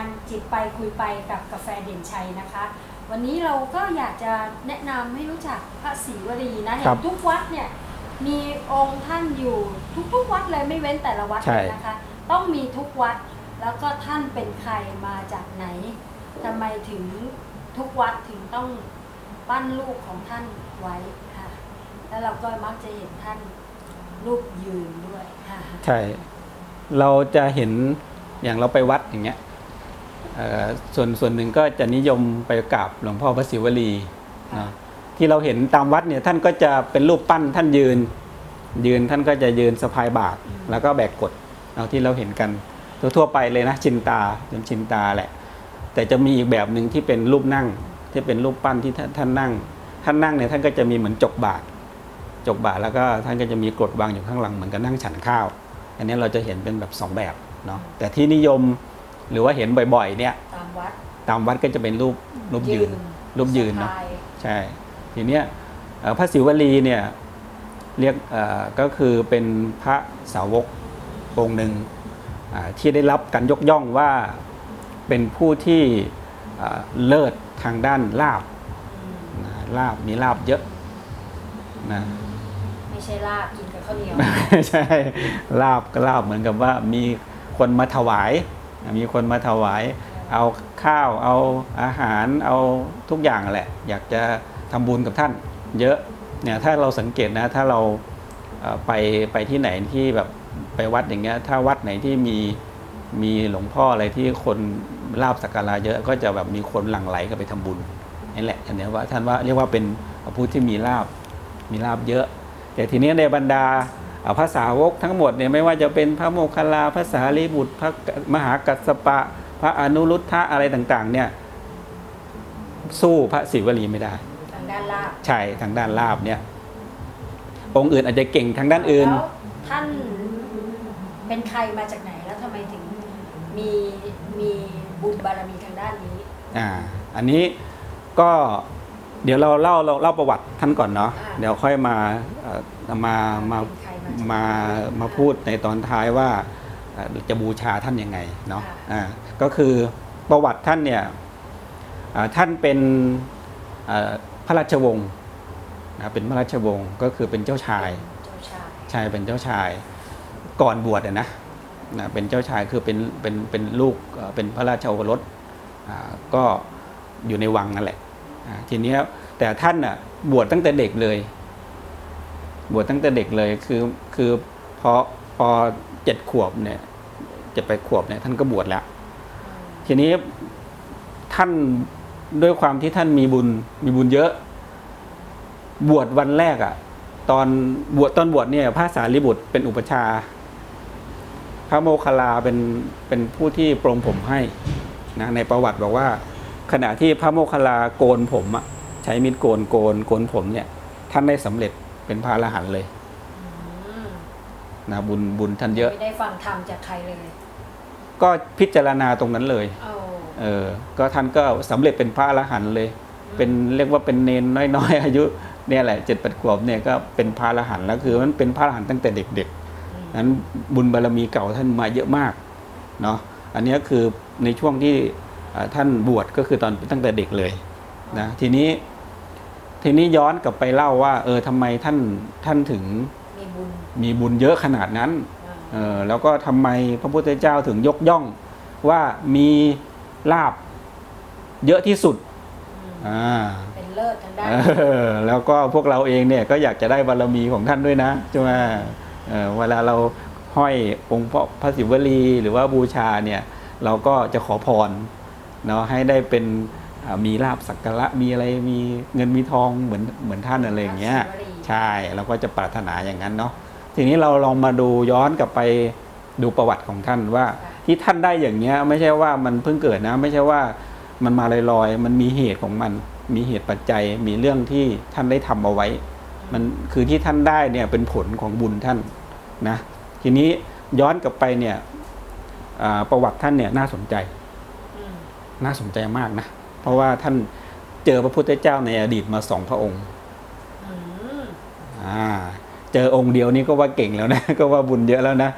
การจิบไปคุยไปกับกาแฟเด่นชัยนะคะ วันนี้เราก็อยากจะแนะนำให้รู้จักพระศรีวลีนะเห็ครันบทุกวัดเนี่ยมีองค์ท่านอยู่ทุกๆ วัดเลยไม่เว้นแต่ละวัดใช่ เลยนะคะ ต้องมีทุกวัดแล้วก็ท่านเป็นใครมาจากไหนทำไมถึงทุกวัดถึงต้องปั้นรูปของท่านไว้ค่ะ แล้วเราก็มักจะเห็นท่านรูปยืนด้วยค่ะ ใช่ เราจะเห็นอย่างเราไปวัดอย่างเงี้ยเอ่อ ส่วนส่วนหนึ่งก็จะนิยมไปกราบหลวงพ่อพระศิวลีเนาะที่เราเห็นตามวัดเนี่ยท่านก็จะเป็นรูปปั้นท่านยืน ยืนท่านก็จะยืนสะพายบาตรแล้วก็แบกกดเอาที่เราเห็นกันทั่วๆไปเลยนะชินตาจนชินตาแหละ แต่จะมีอีกแบบหนึ่งที่เป็นรูปนั่ง ที่เป็นรูปปั้นที่ท่านท่านนั่ง ท่านนั่งเนี่ยท่านก็จะมีเหมือนจกบาตรจกบาตรแล้วก็ท่านก็จะมีกรดวางอยู่ข้างหลังเหมือนกับนั่งฉันข้าว อันนี้เราจะเห็นเป็นแบบสองแบบเนาะแต่ที่นิยม หรือว่าเห็นบ่อยๆ เนี่ยตามวัดตามวัดก็จะเป็นรูปรูปยืนรูปยืนเนาะสะพยใช่ทีเนี้ยเอ่อพระศิวลีเนี่ยเรียกเอ่อก็คือเป็นพระสาวกองค์หนึ่งอ่าที่ได้รับการยกย่องว่าเป็นผู้ที่อ่าเลิศทางด้านลาบอืมนะลาบมีลาบเยอะนะไม่ใช่ลาบกินกับข้าวเหนียวไม่ใช่ลาบก็ลาบเหมือนกับว่ามีคนมาถวาย มีคนมาถวาย เอาข้าว เอาอาหาร เอาทุกอย่างแหละ อยากจะทำบุญกับท่านเยอะ เนี่ยถ้าเราสังเกตนะ ถ้าเราไปไปที่ไหนที่แบบไปวัดอย่างเงี้ย ถ้าวัดไหนที่มีมีหลวงพ่ออะไรที่คนลาบสักการะเยอะ ก็จะแบบมีคนหลั่งไหลกันไปทำบุญนี่แหละอันนี้ว่าท่านว่าเรียกว่าเป็นผู้ที่มีลาบมีลาบเยอะ แต่ทีนี้ในบรรดา ภาษาวกทั้งหมดเนี่ยไม่ว่าจะเป็นพระโมคคัลลาพระสารีบุตรพระมหากัสสปะ พระอนุรุทธะอะไรต่างๆเนี่ยสู้พระศิวลีไม่ได้ ทางด้านลาบใช่ทางด้านลาบเนี่ย องค์อื่นอาจจะเก่งทางด้านอื่น แล้วท่านเป็นใครมาจากไหนแล้วทำไมถึงมีมีบุญบารมีทางด้านนี้ อ่า อันนี้ก็เดี๋ยวเราเล่าเราเล่าประวัติท่านก่อนเนาะ อ่า เดี๋ยวค่อยมาเอ่อมามาเป็นใคร มาจากมามาพูดในตอนท้ายว่าเอ่อจะบูชาท่านยังไงเนาะค่ะอ่าก็คือประวัติท่านเนี่ยอ่าท่านเป็นเอ่อพระราชวงศ์นะเป็นพระราชวงศ์ก็คือเป็นเจ้าชายเจ้าชายชายเป็นเจ้าชายก่อนบวชอะนะนะเป็นเจ้าชายคือเป็นเป็นเป็นลูกเอ่อเป็นพระราชโอรสอ่าก็อยู่ในวังนั่นแหละอ่าทีเนี้ยแต่ท่านอะบวชตั้งแต่เด็กเลย บวชตั้งแต่เด็กเลยคือคือพอพอเจ็ดขวบเนี่ยเจ็ดแปขวบเนี่ยท่านก็บวชแล้ว ทีนี้ท่านด้วยความที่ท่านมีบุญมีบุญเยอะ บวชวันแรกอะ่ะ ตอนบวชตอนบวชเนี่ยพระสารีบุตรเป็นอุปชา พระโมคคัลลาเป็นเป็นผู้ที่ปรงผมให้นะในประวัติบอกว่า ขณะที่พระโมคคัลลาโกนผมอะใช้มีดโกนโกนโกนผมเนี่ย ท่านได้สำเร็จ เป็นพระอรหันต์เลยอืมนะบุญบุญท่านเยอะ ไม่ได้ฟังธรรมจากใครเลยก็พิจารณาตรงนั้นเลยเอาเออ ก็ท่านก็สำเร็จเป็นพระอรหันต์เลย เป็นเรียกว่าเป็นเนนน้อยๆ อายุเนี่ยแหละเจ็ดแปดขวบเนี่ยก็เป็นพระอรหันต์แล้วคือมันเป็นพระอรหันต์ตั้งแต่เด็กอืมๆนั้นบุญบารมีเก่าท่านมาเยอะมากเนาะอันเนี้ยคือในช่วงที่อ่าท่านบวชก็คือตอนตั้งแต่เด็กเลยนะทีนี้ ทีนี้ย้อนกลับไปเล่าว่า เออทำไมท่านท่านถึงมีบุญมีบุญเยอะขนาดนั้นอ่าเออแล้วก็ทำไมพระพุทธเจ้าถึงยกย่อง ว่ามีลาบเยอะที่สุดอืมอ่าเป็นเลิศทางด้านเออแล้วก็พวกเราเองเนี่ยก็อยากจะได้บารมีของท่านด้วยนะใช่ไหมเออเวลาเราห้อยองค์พระพระศิวลีหรือว่าบูชาเนี่ย เราก็จะขอพรเนาะให้ได้เป็นอ่า มีลาบสักการะมีอะไรมีเงินมีทองเหมือนเหมือนท่านอะไรอย่างเงี้ยพระศิวลีใช่เราก็จะปรารถนาอย่างนั้นเนาะทีนี้เราลองมาดูย้อนกลับไปดูประวัติของท่านว่า ที่ท่านได้อย่างเงี้ยไม่ใช่ว่ามันเพิ่งเกิดนะ ไม่ใช่ว่ามันมาลอยๆ มันมีเหตุของมัน มีเหตุปัจจัย มีเรื่องที่ท่านได้ทำเอาไว้ มันคือที่ท่านได้เนี่ยเป็นผลของบุญท่านนะ ทีนี้ย้อนกลับไปเนี่ยอ่าประวัติท่านเนี่ยน่าสนใจอืมน่าสนใจมากนะ เพราะว่าท่านเจอพระพุทธเจ้าในอดีตมาสองพระองค์อืมอ่าเจอองค์เดียวนี่ก็ว่าเก่งแล้วนะ ก็ว่าบุญเยอะแล้วนะ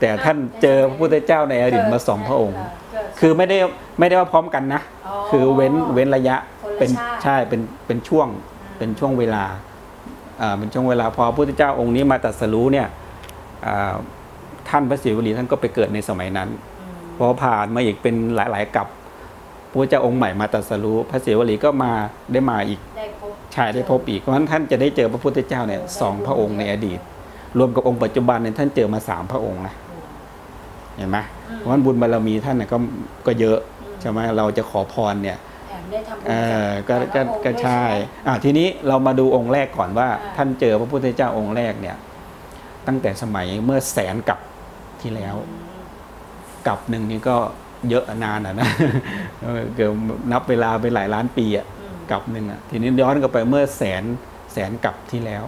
แต่ท่านเจอพระพุทธเจ้าในอดีตมาสองพระองค์เกิดคือไม่ได้ไม่ได้ว่าพร้อมกันนะ คือเว้นเว้นระยะคนละเป็นชาติใช่เป็นเป็นช่วงเป็นช่วงเวลาอ่าเป็นช่วงเวลาพอพระพุทธเจ้าองค์นี้มาตรัสรู้เนี่ยอ่าท่านพระศิวลีท่านก็ไปเกิดในสมัยนั้นอืมพอผ่านมาอีกเป็นหลายๆกับ พระเจ้าองค์ใหม่มาตรัสรู้พระศิวลีก็มาได้มาอีกได้พบชายได้พบอีกเพราะฉะนั้นท่านจะได้เจอพระพุทธเจ้าเนี่ยสองพระองค์ในอดีต รวมกับองค์ปัจจุบันเนี่ยท่านเจอมาสามพระองค์นะเห็นไหมเพราะฉะนั้นบุญบารมีท่านเนี่ยก็ก็เยอะใช่ไหมเราจะขอพรเนี่ยแถมได้ทำบุญเออก็แต่ก็ละองค์ก็ด้วยใช่ไหมอ่าทีนี้เรามาดูองค์แรกก่อนว่าอ่า ท่านเจอพระพุทธเจ้าองค์แรกเนี่ย ตั้งแต่สมัยเมื่อแสนกับที่แล้วอืมกับหนึ่งนี่ก็ เยอะนานอะนะเออเกือบนับเวลาไปหลายล้านปีอะอืมกับหนึ่งอะทีนี้ย้อนกลับไปเมื่อแสนแสนกับที่แล้ว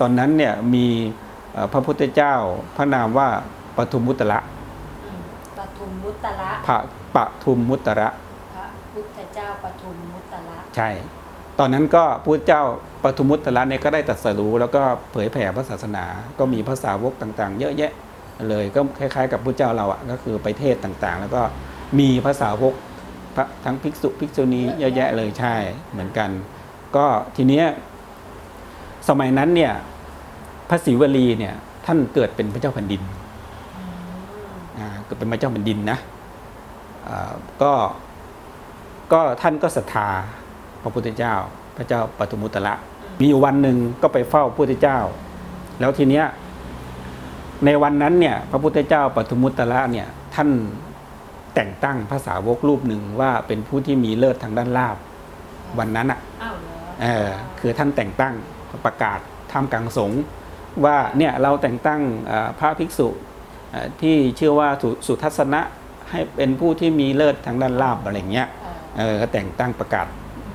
ตอนนั้นเนี่ยมีเอ่อพระพุทธเจ้าพระนามว่าปทุมมุตระอืมปทุมมุตตระพระปทุมมุตระพระพุทธเจ้าปทุมมุตตระใช่ ตอนนั้นก็พระเจ้าปทุมมุตระเนี่ยก็ได้ตรัสรู้แล้วก็เผยแผ่พระศาสนา ก็มีภาษาวกต่าง ๆ เยอะแยะ เลยก็คล้ายๆ กับพระเจ้าเราอะก็คือไปเทศต่างๆ แล้วก็มีภาษาวกพทั้งภิกษุภิกษุณีเยอะแยะเลยใช่เหมือนกัน ก็ทีเนี้ยสมัยนั้นเนี่ยพระศิวลีเนี่ยท่านเกิดเป็นพระเจ้าแผ่นดินอ่าเกิดเป็นพระเจ้าแผ่นดินนะอ่าก็ก็ท่านก็ศรัทธาพระพุทธเจ้า พระเจ้าปทุมมุตระมีอยู่วันหนึ่งก็ไปเฝ้าพระพุทธเจ้า แล้วทีเนี้ย ในวันนั้นเนี่ยพระพุทธเจ้าปทุมมุตระเนี่ยท่านแต่งตั้งภาษาวกรูปหนึ่งว่าเป็นผู้ที่มีเลิศทางด้านลาบวันนั้นอะอ้าวเหรอเออคือท่านแต่งตั้งประกาศท่ามกลางสงฆ์ว่าเนี่ยเราแต่งตั้งเอ่อพระภิกษุเอ่อที่ชื่อว่าสุสุทัศนะให้เป็นผู้ที่มีเลิศทางด้านลาบอะไรเงี้ยเอ่อเออก็แต่งตั้งประกาศ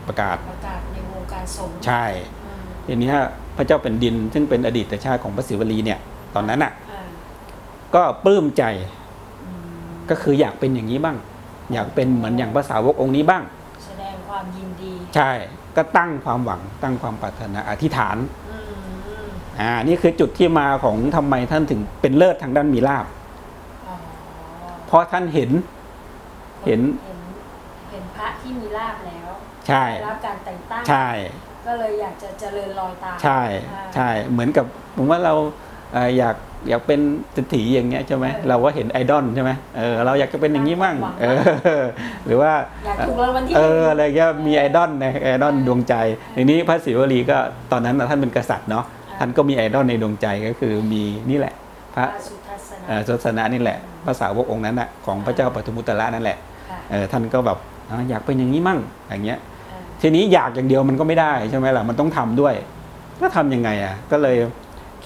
ประกาศประกาศในวงการสงฆ์ใช่อืมทีเนี้ยพระเจ้าเป็นดินซึ่งเป็นอดีตชาติของพระศิวลีเนี่ยตอนนั้นอะอ่า ก็ปลื้มใจอืมก็คืออยากเป็นอย่างนี้บ้าง อยากเป็นเหมือนอย่างภาษาวกองค์นี้บ้าง แสดงความยินดี ใช่ก็ตั้งความหวังตั้งความปรารถนาอธิษฐานอืมอืมอ่านี่คือจุดที่มาของทำไมท่านถึงเป็นเลิศทางด้านมีลาบ อ๋อเพราะท่านเห็น เห็น เห็น เห็นพระที่มีลาบแล้วใช่ ได้รับการแต่งตั้ง ใช่ ก็เลยอยากจะเจริญรอยตามใช่อ่าใช่เหมือนกับผมว่าเราเอ่ออยาก อยากเป็นเศรษฐีอย่างเงี้ยใช่ไหมเออเราก็เห็นไอดอลใช่ไหมเออเราอยากจะเป็นอย่างนี้มั่งหวังเออหรือว่าอยากถูกรางวัลที่เอหนึ่งออะไรเงี้ยมีไอดอลนะไอดอลดวงใจทีนี้พระศิวลีก็ตอนนั้นน่ะท่านเป็นกษัตริย์เนาะท่านก็มีไอดอลในดวงใจก็คือมีนี่แหละพพระระสุทัศนะเอ่อศาสนานี่แหละภาษาวกองค์นั้นน่ะของพระเจ้าปฐมุตระนั่นแหละค่ะเออท่านก็แบบอะอยากเป็นอย่างนี้มั่งอย่างเงี้ยอ่าทีนี้อยากอย่างเดียวมันก็ไม่ได้ใช่ไหมล่ะมันต้องทำด้วยก็ทำยังไงอะก็เลย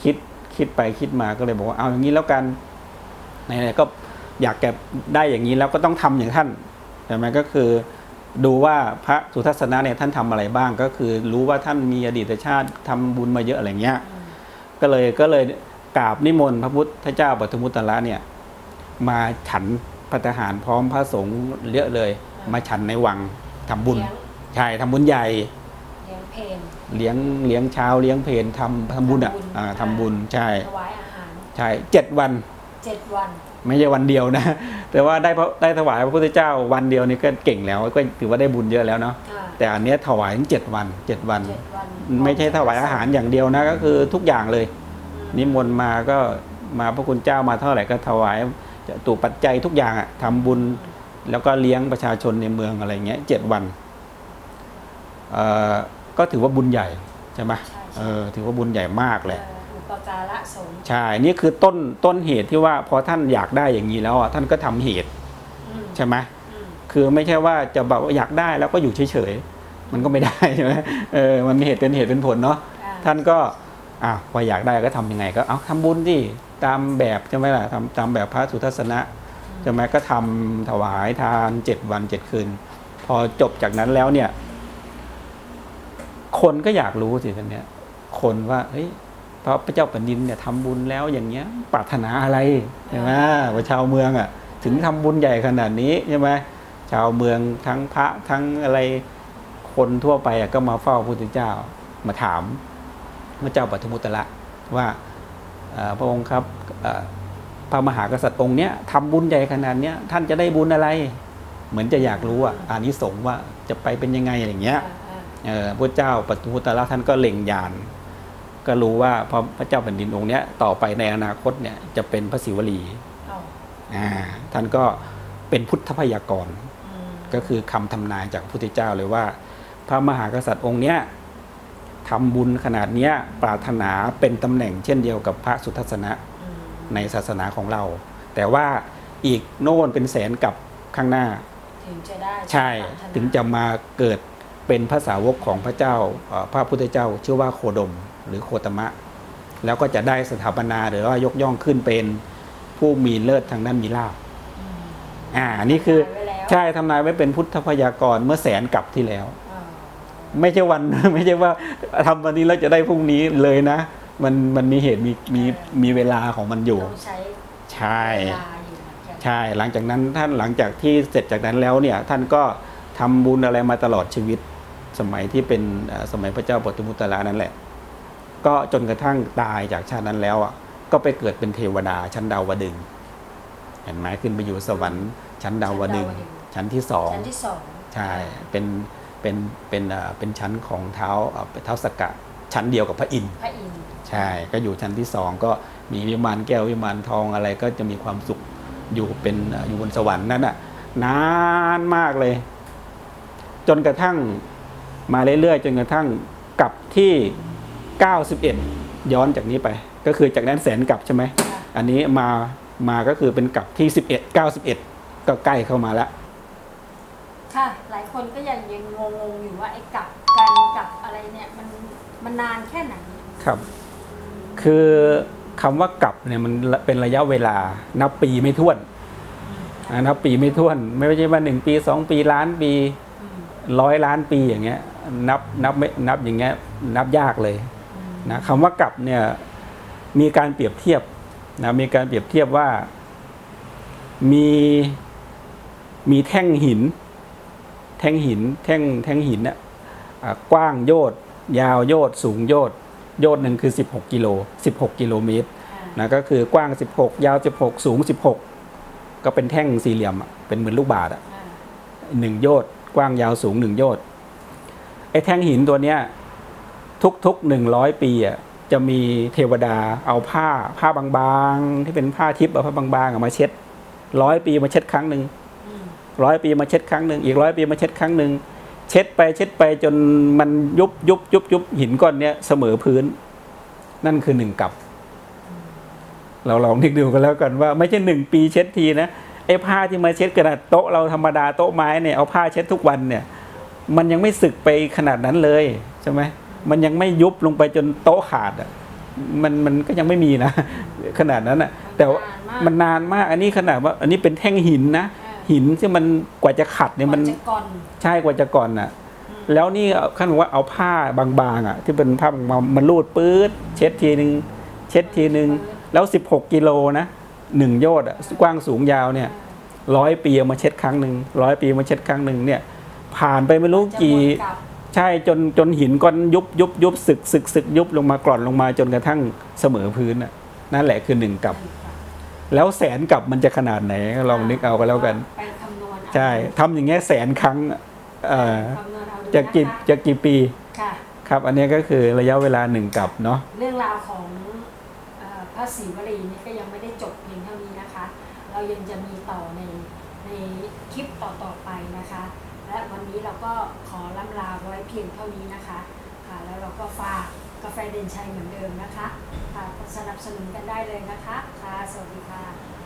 คิด คิดไปคิดมาก็เลยบอกว่าเอาอย่างนี้แล้วกันไหนๆก็อยากจะได้อย่างนี้แล้วก็ต้องทำอย่างท่านใช่ไหมก็คือดูว่าพระสุทัศนะเนี่ยท่านทำอะไรบ้าง ก็คือรู้ว่าท่านมีอดีตชาติทำบุญมาเยอะอะไรเงี้ยอืมก็เลยก็เลยกราบนิมนต์พระพุทธเจ้าปฐมุตระเนี่ยมาฉันพัตหารพร้อมพระสงฆ์เยอะเลย มาฉันในวังทำบุญเลี้ยงใช่ทำบุญใหญ่ เลี้ยงเพนเลี้ยงเลี้ยงเช้าเลี้ยงเพลทำทำบุญอะทำบุญอ่าทำบุญใช่ถวายอาหารใช่เจ็ดวันเจ็ดวัน ไม่ใช่วันเดียวนะ แต่ว่าได้พระได้ถวายพระพุทธเจ้าวันเดียวนี่ก็เก่งแล้วก็ถือว่าได้บุญเยอะแล้วเนาะอ่าแต่อันเนี้ยถวายถึงเจ็ดวันเจ็ดวันเจ็ดวัน ไม่ใช่ถวายอาหารอย่างเดียวนะก็คือทุกอย่างเลยอืมนิมนต์มาก็มาพระคุณเจ้ามาเท่าไหร่ก็ถวายจะตูปัจจัยทุกอย่างอะทำบุญแล้วก็เลี้ยงประชาชนในเมืองอะไรเงี้ยเจ็ดวันเอ่อ ก็ถือว่าบุญใหญ่ใช่ไหมใช่เอใช่อถือว่าบุญใหญ่มากเลยเอ่ออุปการะสงฆ์ใช่นี่คือต้นต้นเหตุที่ว่าพอท่านอยากได้อย่างนี้แล้วอะท่านก็ทำเหตุอืมใช่ไหมอืมคือไม่ใช่ว่าจะแบบว่าอยากได้แล้วก็อยู่เฉยๆมันก็ไม่ได้ใช่ไหมเออมันมีเหตุเป็นเหตุเป็นผลเนาะอ่าท่านก็อะพออยากได้ก็ทำยังไง ก็เอาทำบุญที่ตามแบบใช่ไหมล่ะทำตามแบบพระสุทัศนะใช่ไหมก็ทำถวายทานเจ็ดวันเจ็ดคืน พอจบจากนั้นแล้วเนี่ย คนก็อยากรู้สิท่านเนี่ยคนว่าเฮ้ยพระพระเจ้าแผ่นดินเนี่ยทำบุญแล้วอย่างเงี้ยปรารถนาอะไรใช่ไหมว่าชาวเมืองอะ ถึงทำบุญใหญ่ขนาดนี้ใช่ไหมชาวเมืองทั้งพระทั้งอะไรคนทั่วไปอะก็มาเฝ้าพระพุทธเจ้ามาถามพระเจ้าปฐมุตระว่าพระองค์ครับพระมหากษัตริย์องค์เนี้ยทำบุญใหญ่ขนาดเนี้ยท่านจะได้บุญอะไร เหมือนจะอยากรู้อะอานิสงส์ว่าจะไปเป็นยังไงอย่างเงี้ย พระเจ้าปทุมุตระท่านก็เล็งยานก็รู้ว่าพอพระเจ้าแผ่นดินองค์เนี้ยต่อไปในอนาคตเนี่ยจะเป็นพระศิวลีเอาอ่าท่านก็เป็นพุทธพยากรณ์อืมก็คือคำทำนายจากพระพุทธเจ้าเลยว่า พระมหากษัตริย์องค์เนี้ยทำบุญขนาดเนี้ยปรารถนาเป็นตำแหน่งเช่นเดียวกับพระสุทัศนะอืมในศาสนาของเรา แต่ว่าอีกโน่นเป็นแสนกับข้างหน้า ถึงจะได้ใช่ปรารถนาถึงจะมาเกิด เป็นพระสาวกของพระเจ้าเอ่อพระพุทธเจ้าชื่อว่าโคดมหรือโคตมะ แล้วก็จะได้สถาปนาหรือว่ายกย่องขึ้นเป็นผู้มีเลิศทางด้านมีลาภอืมอ่านี่คือทำนายไว้แล้วใช่ทำนายไว้เป็นพุทธพยากรณ์เมื่อแสนกับที่แล้วอ่าไม่ใช่วันไม่ใช่ว่าทำวันนี้แล้วจะได้พรุ่งนี้เลยนะ มันมันมีเหตุมีมีมีเวลาของมันอยู่ต้องใช้ใช่เวลาอยู่เหมือนกันใช่หลังจากนั้นท่านหลังจากที่เสร็จจากนั้นแล้วเนี่ย ท่านก็ทำบุญอะไรมาตลอดชีวิต สมัยที่เป็นเอ่อสมัยพระเจ้าปทุมุตระนั่นแหละ ก็จนกระทั่งตายจากชาตินั้นแล้วอะก็ไปเกิดเป็นเทวดาชั้นดาวดึงส์เห็นไหมขึ้นไปอยู่สวรรค์ชั้นดาวดึงส์ชั้นที่สองชั้นที่สองใช่เป็นเป็นเป็นเอ่อเป็นชั้นของเท้าเอ่อเท้าสกกะชั้นเดียวกับพระอินทร์พระอินทร์ใช่ก็อยู่ชั้นที่สองก็มีวิมานแก้ววิมานทองอะไรก็จะมีความสุขอยู่เป็นเอ่ออยู่บนสวรรค์นั่นน่ะนานมากเลย จนกระทั่ง มาเรื่อยๆ จนกระทั่งกลับที่ 91 ย้อนจากนี้ไป ก็คือจากนั้นแสนกลับใช่ไหมค่ะอันนี้มามาก็คือเป็นกลับที่ 11 91 ก็ใกล้เข้ามาแล้ว ค่ะ หลายคนก็ยังยังงงๆอยู่ว่าไอ้กลับการกลับอะไรเนี่ยมันมันนานแค่ไหนครับ คือคำว่ากลับเนี่ยมันเป็นระยะเวลานับปีไม่ถ้วนอ่านับปีไม่ถ้วน ไม่ใช่ว่าหนึ่งปีสองปีล้านปีอืม ร้อยล้านปีอย่างเงี้ยนับนับไม่นับอย่างเงี้ยนับยากเลยอืมนะคำว่ากลับเนี่ยมีการเปรียบเทียบนะมีการเปรียบเทียบว่ามีมีแท่งหิน แท่งหินแท่งแท่งหินน่ะอ่ากว้างโยดยาวโยดสูงโยดโยดหนึ่งคือ 16กิโล16 กิโลเมตรอ่านะก็คือกว้าง 16 ยาว 16 สูง 16 ก็เป็นแท่งสี่เหลี่ยมอะเป็นเหมือนลูกบาศก์อะอ่าหนึ่งโยชน์ กว้างยาวสูงหนึ่งโยชน์ไอ้แท่งหินตัวเนี้ยทุกๆหนึ่งร้อยปีอะจะมีเทวดาเอาผ้าผ้าบางๆ ที่เป็นผ้าทิพย์เอาผ้าบางๆอะมาเช็ดร้อยปีมาเช็ดครั้งหนึ่งร้อยปีมาเช็ดครั้งหนึ่งอีกร้อยปีมาเช็ดครั้งหนึ่งเช็ดไปเช็ดไปจนมันยุบยุบยุบยุบหินก้อนเนี้ยเสมอพื้น นั่นคือหนึ่งกับ เราลองนึกดูกันแล้วกันว่า ไม่ใช่หนึ่งปีเช็ดทีนะ ไอ้ผ้าที่มาเช็ดกระดาษโต๊ะเราธรรมดาโต๊ะไม้เนี่ยเอาผ้าเช็ดทุกวันเนี่ย มันยังไม่สึกไปขนาดนั้นเลยใช่ไหมมันยังไม่ยุบลงไปจนโต๊ะขาดอะมันมันก็ยังไม่มีนะ ขนาดนั้นอะ แต่ว่ามันนานมากอันนี้ขนาดว่า อันนี้เป็นแท่งหินนะอ่าหินที่มันกว่าจะขัดเนี่ยมันจะก่อนใช่กว่าจะก่อนอะอืมแล้วนี่ขั้นว่าเอาผ้าบางๆอะ ที่เป็นผ้าบางๆมันรูดปื๊ดเช็ดทีหนึ่งเช็ดทีหนึ่งแล้ว 16 กิโลนะ หนึ่งโยชน์อะกว้างสูงยาวเนี่ยร้อยปีเอามาเช็ดครั้งหนึ่งร้อยปีมาเช็ดครั้งหนึ่งเนี่ยผ่านไปไม่รู้จะกี่วนกลับใช่จนจนหินก้อนยุบยุบยุบสึกสึกสึกยุบลงมากร่อนลงมาจนกระทั่งเสมอพื้นอะนั่นแหละคือหนึ่งกับ แล้วแสนกับมันจะขนาดไหนลองนึกเอากันแล้วกันไปคำนวณเอาใช่ทำอย่างเงี้ยแสนครั้งเอ่อคำนวณเอาดูจะกี่นะคะจะกี่ปีค่ะครับ อันนี้ก็คือระยะเวลาหนึ่งกับเนาะเรื่องราวของเอ่อพ ระศรีวลีนี่ก็ยังไม่ได้จบเพียงเท่านี้นะคะ เรายังจะมีต่อในในคลิปต่อๆไปนะคะ และวันนี้เราก็ขอล่ำลาไว้เพียงเท่านี้นะคะค่ะแล้วเราก็ฝากกาแฟเดนชัยเหมือนเดิมนะคะค่ะสนับสนุนกันได้เลยนะคะค่ะสวัสดีค่ะ